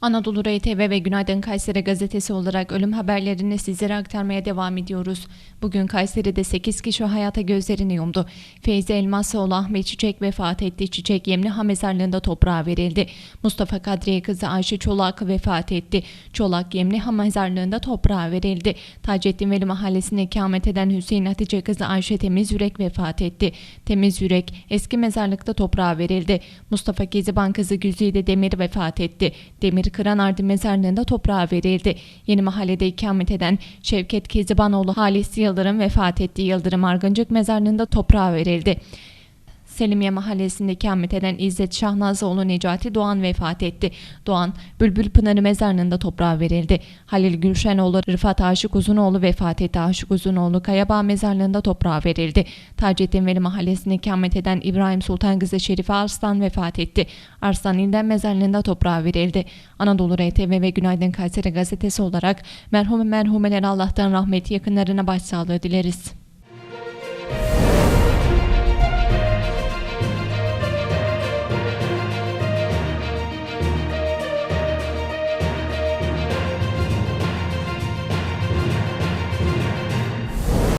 Anadolu RTV ve Günaydın Kayseri gazetesi olarak ölüm haberlerini sizlere aktarmaya devam ediyoruz. Bugün Kayseri'de 8 kişi hayata gözlerini yumdu. Feyzi Elmasoğlu Ahmet Çiçek vefat etti. Çiçek Yemliha mezarlığında toprağa verildi. Mustafa Kadriye kızı Ayşe Çolak vefat etti. Çolak Yemliha mezarlığında toprağa verildi. Taceddin Veli mahallesinde ikamet eden Hüseyin Hatice kızı Ayşe Temiz Yürek vefat etti. Temiz Yürek eski mezarlıkta toprağa verildi. Mustafa Geziban kızı Güzide Demir vefat etti. Demir Kıranardı mezarlığında toprağa verildi. Yeni mahallede ikamet eden Şevket Kezibanoğlu Halis Yıldırım vefat etti. Yıldırım Argıncık mezarlığında toprağa verildi. Selimiye mahallesinde ikamet eden İzzet Şahnazoğlu Necati Doğan vefat etti. Doğan, Bülbül Pınarı mezarlığında toprağa verildi. Halil Gülşenoğlu Rıfat Aşık Uzunoğlu vefat etti. Aşık Uzunoğlu Kayabağ mezarlığında toprağa verildi. Taceddin Veli mahallesinde ikamet eden İbrahim Sultan kızı Şerife Arslan vefat etti. Arslan İnden mezarlığında toprağa verildi. Anadolu RTV ve Günaydın Kayseri gazetesi olarak merhum merhumeler Allah'tan rahmeti yakınlarına başsağlığı dileriz.